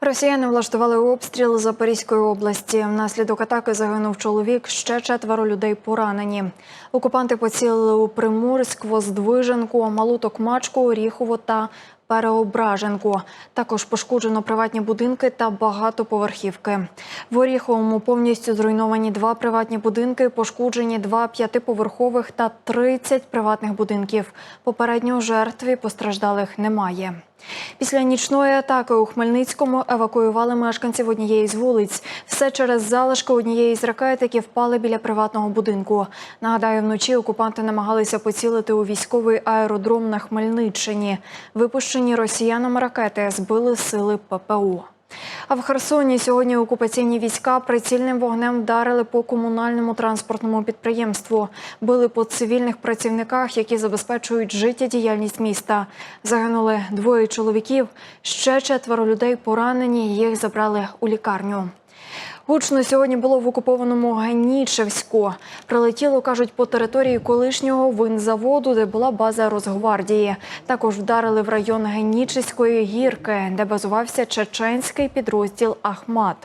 Росіяни влаштували обстріл Запорізької області. Внаслідок атаки загинув чоловік. Ще четверо людей поранені. Окупанти поцілили у Приморськ, Воздвиженку, Малу Токмачку, Оріхово та Переображенку. Також пошкоджено приватні будинки та багатоповерхівки. В Оріховому повністю зруйновані два приватні будинки, пошкоджені два п'ятиповерхових та 30 приватних будинків. Попередньо жертв і постраждалих немає. Після нічної атаки у Хмельницькому евакуювали мешканців однієї з вулиць. Все через залишки однієї з ракет, які впали біля приватного будинку. Нагадаю, вночі окупанти намагалися поцілити у військовий аеродром на Хмельниччині. Випущені росіянами ракети збили сили ППО. А в Херсоні сьогодні окупаційні війська прицільним вогнем вдарили по комунальному транспортному підприємству. Били по цивільних працівниках, які забезпечують життєдіяльність міста. Загинули двоє чоловіків. Ще четверо людей поранені. Їх забрали у лікарню. Гучно сьогодні було в окупованому Ганічевську. Прилетіло, кажуть, по території колишнього винзаводу, де була база Росгвардії. Також вдарили в район Генічеської гірки, де базувався чеченський підрозділ Ахмат.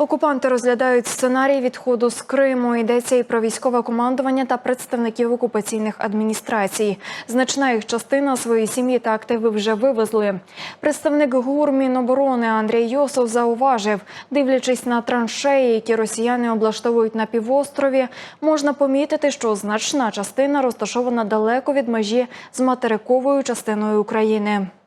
Окупанти розглядають сценарій відходу з Криму. Йдеться і про військове командування та представників окупаційних адміністрацій. Значна їх частина свої сім'ї та активи вже вивезли. Представник ГУР Міноборони Андрій Йосов зауважив, дивлячись на траншеї, які росіяни облаштовують на півострові, можна помітити, що значна частина розташована далеко від межі з материковою частиною України.